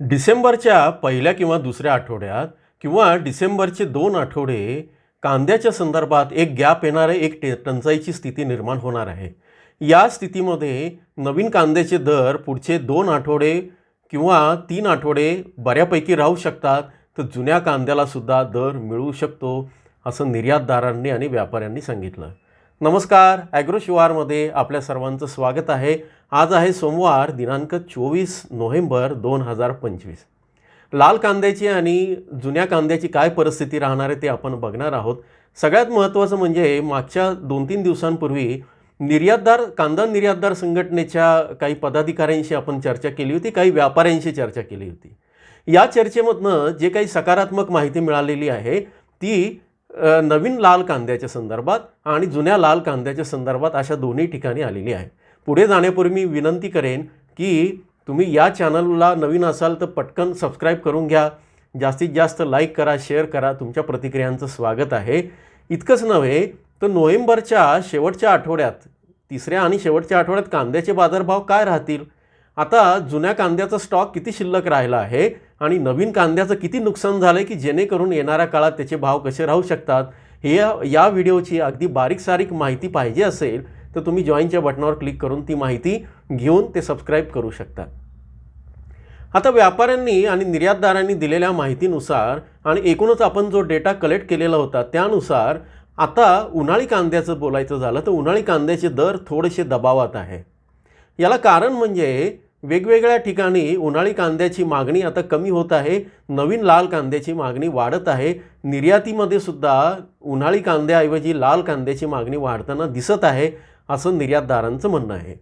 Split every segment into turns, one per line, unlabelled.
डिसेंबरच्या पहिल्या किंवा दुसऱ्या आठवड्यात किंवा डिसेंबरचे दोन आठवडे कांद्याच्या संदर्भात एक गॅप येणारे एक टे टंचाईची स्थिती निर्माण होणार आहे. या स्थितीमध्ये नवीन कांद्याचे दर पुढचे दोन आठवडे किंवा तीन आठवडे बऱ्यापैकी राहू शकतात. तर जुन्या कांद्यालासुद्धा दर मिळू शकतो असं निर्यातदारांनी आणि व्यापाऱ्यांनी सांगितलं. नमस्कार ॲग्रो शिवारमध्ये आपल्या सर्वांचं स्वागत आहे. आज आहे सोमवार दिनांक चोवीस नोव्हेंबर दोन हजार पंचवीस. लाल कांद्याची आणि जुन्या कांद्याची काय परिस्थिती राहणार आहे ते आपण बघणार आहोत. सगळ्यात महत्त्वाचं म्हणजे मागच्या दोन तीन दिवसांपूर्वी निर्यातदार कांदा निर्यातदार संघटनेच्या काही पदाधिकाऱ्यांशी आपण चर्चा केली होती काही व्यापाऱ्यांशी चर्चा केली होती. या चर्चेमधनं जे काही सकारात्मक माहिती मिळालेली आहे ती नवीन लाल कांद्याच्या संदर्भात आणि जुन्या लाल कांद्याच्या संदर्भात अशा दोन्ही ठिकाणी आलेली आहे. पुढे जाण्यापूर्वी मी विनंती करेन की तुम्ही या चॅनलला नवीन असाल तर पटकन सबस्क्राईब करून घ्या. जास्तीत जास्त लाईक करा शेअर करा. तुमच्या प्रतिक्रियांचं स्वागत आहे. इतकंच नव्हे तर नोव्हेंबरच्या शेवटच्या आठवड्यात तिसऱ्या आणि शेवटच्या आठवड्यात कांद्याचे बाजारभाव काय राहतील? आता जुन्या कांद्याचा स्टॉक किती शिल्लक राहिला आहे आणि नवीन कांद्याचं किती नुकसान झालं आहे की जेणेकरून येणाऱ्या काळात त्याचे भाव कसे राहू शकतात? हे या व्हिडिओची अगदी बारीक सारीक माहिती पाहिजे असेल तर तुम्ही जॉईनच्या बटनावर क्लिक करून ती माहिती घेऊन ते सबस्क्राईब करू शकता. आता व्यापाऱ्यांनी आणि निर्यातदारांनी दिलेल्या माहितीनुसार आणि एकूणच आपण जो डेटा कलेक्ट केलेला होता त्यानुसार आता उन्हाळी कांद्याचं बोलायचं झालं तर उन्हाळी कांद्याचे दर थोडेसे दबावात आहे. याला कारण म्हणजे वेगवेगळ्या ठिकाणी उन्हाळी कांद्याची मागणी आता कमी होत आहे नवीन लाल कांद्याची मागणी वाढत आहे निर्यातीमध्ये सुद्धा उन्हाळी कांद्याऐवजी लाल कांद्याची मागणी वाढताना दिसत आहे. असं निर्यातदारांचं म्हणणं आहे.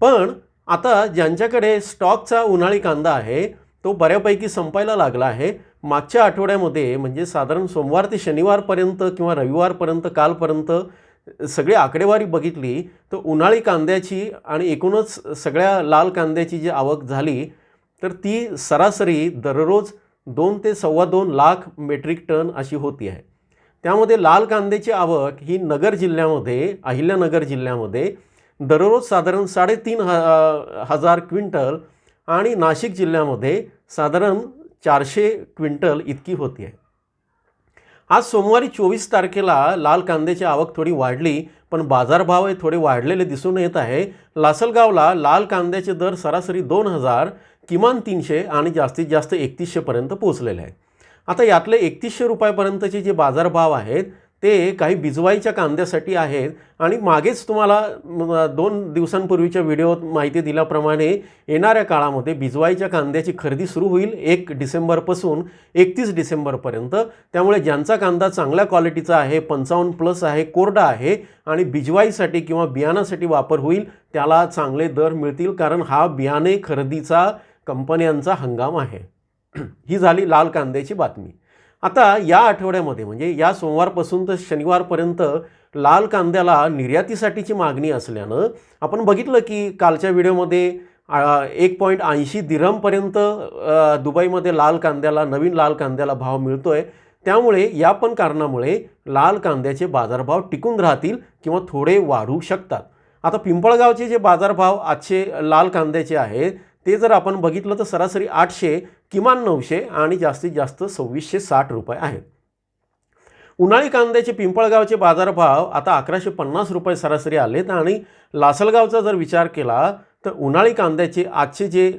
पण आता ज्यांच्याकडे स्टॉकचा उन्हाळी कांदा आहे तो बऱ्यापैकी संपायला लागला आहे. मागच्या आठवड्यामध्ये म्हणजे साधारण सोमवार ते शनिवारपर्यंत किंवा रविवारपर्यंत कालपर्यंत सगळी आकडेवारी बघितली तर उन्हाळी कांद्याची आणि एकूणच सगळ्या लाल कांद्याची जी आवक झाली तर ती सरासरी दररोज दोन ते सव्वा दोन लाख मेट्रिक टन अशी होती आहे. त्यामध्ये लाल कांद्याची आवक ही नगर जिल्ह्यामध्ये अहिल्यानगर जिल्ह्यामध्ये दररोज साधारण साडेतीन ह हजार क्विंटल आणि नाशिक जिल्ह्यामध्ये साधारण चारशे क्विंटल इतकी होती आहे. आज सोमवारी चोवीस तारखेला लाल कांद्याची आवक थोडी वाढली पण बाजारभाव हे थोडे वाढलेले दिसून येत आहे. लासलगावला लाल कांद्याचे दर सरासरी दोन हजार किमान तीनशे आणि जास्तीत जास्त एकतीसशेपर्यंत पोहोचलेले आहेत. आता यातले एकतीसशे रुपयापर्यंतचे जे बाजारभाव आहेत ते काही बिजवाईच्या कांद्यासाठी आहेत. आणि मागेच तुम्हाला दोन दिवसांपूर्वीच्या व्हिडिओत माहिती दिल्याप्रमाणे येणाऱ्या काळामध्ये बिजवाईच्या कांद्याची खरेदी सुरू होईल एक डिसेंबरपासून एकतीस डिसेंबरपर्यंत. त्यामुळे ज्यांचा कांदा चांगल्या क्वालिटीचा आहे पंचावन्न प्लस आहे कोरडा आहे आणि बिजवाईसाठी किंवा बियाणासाठी वापर होईल त्याला चांगले दर मिळतील कारण हा बियाणे खरेदीचा कंपन्यांचा हंगाम आहे. ही झाली लाल कांद्याची बातमी. आता या आठवड्यामध्ये म्हणजे या सोमवारपासून तर शनिवारपर्यंत लाल कांद्याला निर्यातीसाठीची मागणी असल्यानं आपण बघितलं की कालच्या व्हिडिओमध्ये एक पॉईंट ऐंशी दिरमपर्यंत दुबईमध्ये लाल कांद्याला नवीन लाल कांद्याला भाव मिळतो आहे त्यामुळे या पण कारणामुळे लाल कांद्याचे बाजारभाव टिकून राहतील किंवा थोडे वाढू शकतात. आता पिंपळगावचे जे बाजारभाव आजचे लाल कांद्याचे आहेत ते जर आपण बघितलं तर सरासरी आठशे किमान नऊशे आणि जास्तीत जास्त सव्वीसशे साठ रुपये आहेत. उन्हाळी कांद्याचे पिंपळगावचे बाजारभाव आता अकराशे पन्नास रुपये सरासरी आलेत आणि लासलगावचा जर विचार केला तर उन्हाळी कांद्याचे आजचे जे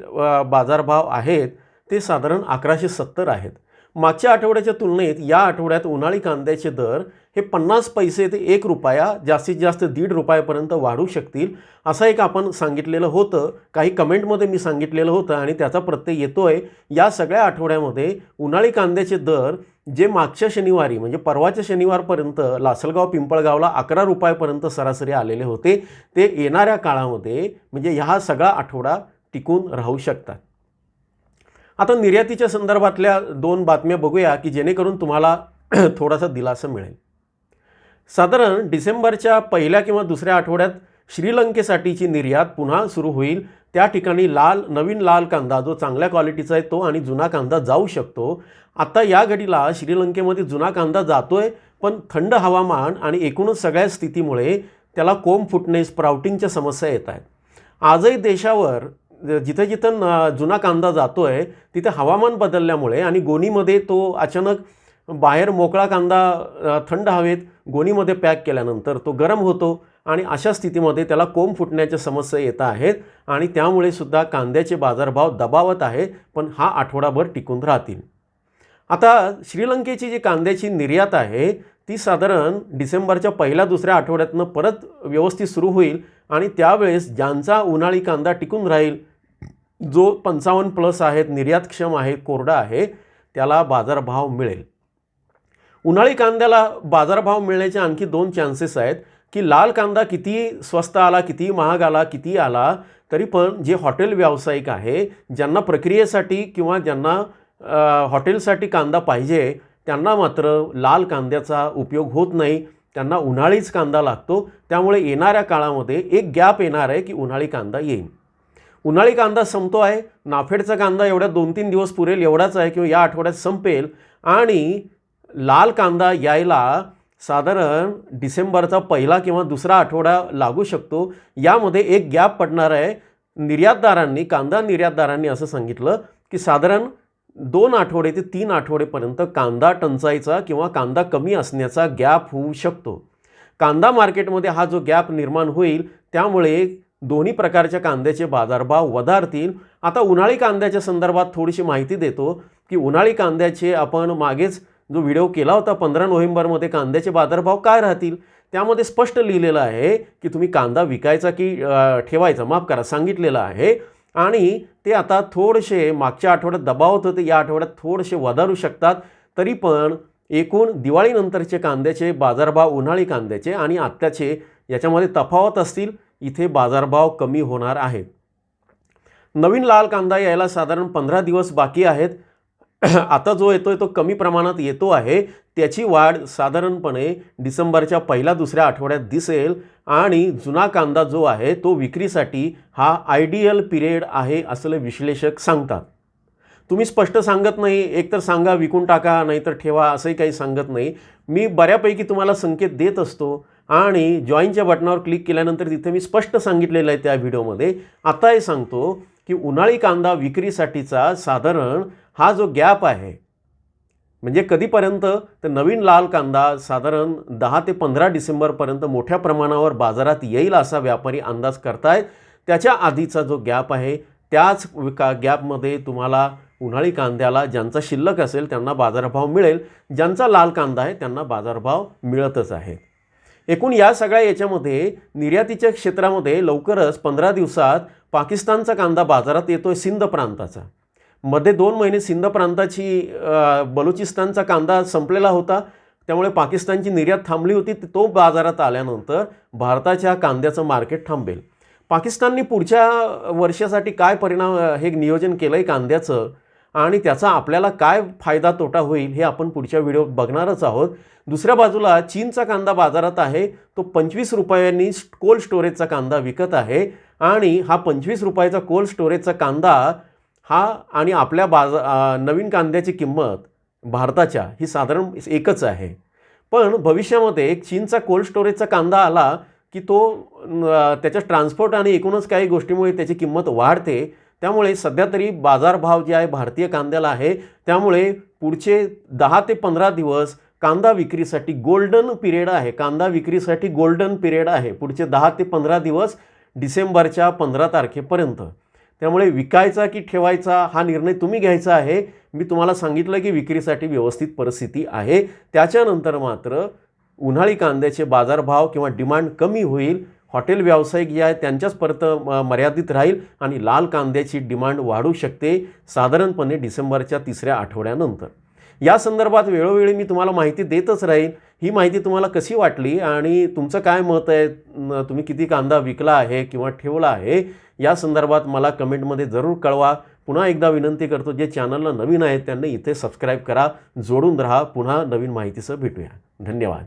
बाजारभाव आहेत ते साधारण अकराशे सत्तर आहेत. मागच्या आठवड्याच्या तुलनेत या आठवड्यात उन्हाळी कांद्याचे दर हे पन्नास पैसे ते एक रुपया जास्तीत जास्त दीड रुपयापर्यंत वाढू शकतील असं एक आपण सांगितलेलं होतं. काही कमेंटमध्ये मी सांगितलेलं होतं आणि त्याचा प्रत्यय येतो आहे या सगळ्या आठवड्यामध्ये उन्हाळी कांद्याचे दर जे मागच्या शनिवारी म्हणजे परवाच्या शनिवारपर्यंत लासलगाव पिंपळगावला अकरा रुपयापर्यंत सरासरी आलेले होते ते येणाऱ्या काळामध्ये म्हणजे ह्या सगळा आठवडा टिकून राहू शकतात. आता निर्यातीच्या संदर्भातल्या दोन बातम्या बघूया की जेणेकरून तुम्हाला थोडासा दिलासा मिळेल. साधारण डिसेंबरच्या पहिल्या किंवा दुसऱ्या आठवड्यात श्रीलंकेसाठीची निर्यात पुन्हा सुरू होईल. त्या ठिकाणी लाल नवीन लाल कांदा जो चांगल्या क्वालिटीचा आहे तो आणि जुना कांदा जाऊ शकतो. आता या घडीला श्रीलंकेमध्ये जुना कांदा जातो आहे पण थंड हवामान आणि एकूणच सगळ्या स्थितीमुळे त्याला कोंब फुटणे स्प्राउटिंगच्या समस्या येत आहेत. आजही देशावर जिथे जिथं जुना कांदा जातो आहे तिथे हवामान बदलल्यामुळे आणि गोणीमध्ये तो अचानक बाहेर मोकळा कांदा थंड हवेत गोणीमध्ये पॅक केल्यानंतर तो गरम होतो आणि अशा स्थितीमध्ये त्याला कोंब फुटण्याच्या समस्या येत आहेत आणि त्यामुळे सुद्धा कांद्याचे बाजारभाव दबावत आहे पण हा आठवडाभर टिकून राहतील. आता श्रीलंकेची जी कांद्याची निर्यात आहे ती साधारण डिसेंबरच्या पहिल्या दुसऱ्या आठवड्यातनं परत व्यवस्थित सुरू होईल आणि त्यावेळेस ज्यांचा उन्हाळी कांदा टिकून राहील जो पंचावन्न प्लस आहेत निर्यातक्षम आहे कोरडा आहे त्याला बाजारभाव मिळेल. उन्हाळी कांद्याला बाजारभाव मिळण्याचे आणखी दोन चान्सेस आहेत की लाल कांदा किती स्वस्त आला किती महाग आला किती आला तरी पण जे हॉटेल व्यावसायिक आहे ज्यांना प्रक्रियेसाठी किंवा ज्यांना हॉटेलसाठी कांदा पाहिजे त्यांना मात्र लाल कांद्याचा उपयोग होत नाही. त्यांना उन्हाळीच कांदा लागतो. त्यामुळे येणाऱ्या काळामध्ये एक गॅप येणार आहे की उन्हाळी कांदा येईल. उन्हाळी कांदा संपतो आहे. नाफेडचा कांदा एवढ्या दोन तीन दिवस पुरेल एवढाच आहे किंवा या आठवड्यात संपेल. आणि लाल कांदा यायला साधारण डिसेंबरचा पहिला किंवा दुसरा आठवडा लागू शकतो. यामध्ये एक गॅप पडणार आहे. निर्यातदारांनी कांदा निर्यातदारांनी असं सांगितलं की साधारण दोन आठवडे ते तीन आठवडेपर्यंत कांदा टंचाईचा किंवा कांदा कमी असण्याचा गॅप होऊ शकतो. कांदा मार्केटमध्ये हा जो गॅप निर्माण होईल त्यामुळे दोन्ही प्रकारच्या कांद्याचे बाजारभाव वधारतील. आता उन्हाळी कांद्याच्या संदर्भात थोडीशी माहिती देतो की उन्हाळी कांद्याचे आपण मागेच जो व्हिडिओ केला होता पंधरा नोव्हेंबरमध्ये कांद्याचे बाजारभाव काय राहतील? त्यामध्ये स्पष्ट लिहिलेलं आहे की तुम्ही कांदा विकायचा की ठेवायचा? माफ करा सांगितलेलं आहे. आणि ते आता थोडेसे मागच्या आठवड्यात दबावत होते या आठवड्यात थोडेसे वधारू शकतात. तरी पण एकूण दिवाळीनंतरचे कांद्याचे बाजारभाव उन्हाळी कांद्याचे आणि आत्ताचे याच्यामध्ये तफावत असतील इथे बाजारभाव कमी होणार आहेत. नवीन लाल कांदा यायला साधारण पंधरा दिवस बाकी आहेत. आता जो येतो आहे तो कमी प्रमाणात येतो आहे. त्याची वाढ साधारणपणे डिसेंबरच्या पहिल्या दुसऱ्या आठवड्यात दिसेल आणि जुना कांदा जो आहे तो विक्रीसाठी हा आयडियल पिरियड आहे असले विश्लेषक सांगतात. तुम्ही स्पष्ट सांगत नाही एकतर सांगा विकून टाका नाहीतर ठेवा असंही काही सांगत नाही. मी बऱ्यापैकी तुम्हाला संकेत देत असतो आणि जॉईनच्या बटनावर क्लिक केल्यानंतर तिथे मी स्पष्ट सांगितलेलं आहे त्या व्हिडिओमध्ये. आता हे सांगतो की उन्हाळी कांदा विक्रीसाठीचा साधारण हा जो गॅप आहे म्हणजे कधीपर्यंत तर नवीन लाल कांदा साधारण दहा ते पंधरा डिसेंबरपर्यंत मोठ्या प्रमाणावर बाजारात येईल असा व्यापारी अंदाज करतायत त्याच्या आधीचा जो गॅप आहे त्याच का गॅपमध्ये तुम्हाला उन्हाळी कांद्याला ज्यांचा शिल्लक असेल त्यांना बाजारभाव मिळेल ज्यांचा लाल कांदा आहे त्यांना बाजारभाव मिळतच आहे. एकूण या सगळ्या याच्यामध्ये निर्यातीच्या क्षेत्रामध्ये लवकरच पंधरा दिवसात पाकिस्तानचा कांदा बाजारात येतो आहे सिंध प्रांताचा. मध्ये दोन महिने सिंध प्रांताची बलुचिस्तानचा कांदा संपलेला होता. त्यामुळे पाकिस्तानची निर्यात थांबली होती. तो बाजारात आल्यानंतर भारताच्या कांद्याचं मार्केट थांबेल. पाकिस्तानने पुढच्या वर्षासाठी काय परिणाम हे नियोजन केलं आहे कांद्याचं? आणि त्याचा आपल्याला काय फायदा तोटा होईल हे आपण पुढच्या व्हिडिओत बघणारच आहोत. दुसऱ्या बाजूला चीनचा कांदा बाजारात आहे. तो पंचवीस रुपयांनी कोल्ड स्टोरेजचा कांदा विकत आहे. आणि हा पंचवीस रुपयाचा कोल्ड स्टोरेजचा कांदा हा आणि आपल्या बाजा नवीन कांद्याची किंमत भारताच्या ही साधारण एकच आहे. पण भविष्यामध्ये एक चीनचा कोल्ड स्टोरेजचा कांदा आला की तो त्याच्या ट्रान्सपोर्ट आणि एकूणच काही गोष्टीमुळे त्याची किंमत वाढते. त्यामुळे सध्या तरी बाजारभाव जे आहे भारतीय कांद्याला आहे त्यामुळे पुढचे दहा ते पंधरा दिवस कांदा विक्रीसाठी गोल्डन पिरियड आहे. कांदा विक्रीसाठी गोल्डन पिरियड आहे. पुढचे दहा ते पंधरा दिवस डिसेंबरच्या पंधरा तारखेपर्यंत. त्यामुळे विकायचा की ठेवायचा हा निर्णय तुम्ही घ्यायचा आहे. मी तुम्हाला सांगितलं की विक्रीसाठी व्यवस्थित परिस्थिती आहे. त्याच्यानंतर मात्र उन्हाळी कांद्याचे बाजारभाव किंवा डिमांड कमी होईल. हॉटेल व्यावसायिक जे आहे त्यांच्याच परत म- मर्यादित राहील आणि लाल कांद्याची डिमांड वाढू शकते साधारणपणे डिसेंबरच्या तिसऱ्या आठवड्यानंतर. या संदर्भात वेळोवेळी मी तुम्हाला माहिती देतच राहीन. ही माहिती तुम्हाला कशी वाटली आणि तुमचं काय मत आहे? तुम्ही किती कांदा विकला आहे किंवा ठेवला आहे? या संदर्भात मला कमेंटमध्ये जरूर कळवा. पुन्हा एकदा विनंती करतो जे चॅनलला नवीन आहेत त्यांना इथे सबस्क्राईब करा जोडून राहा. पुन्हा नवीन माहितीसह भेटूया. धन्यवाद.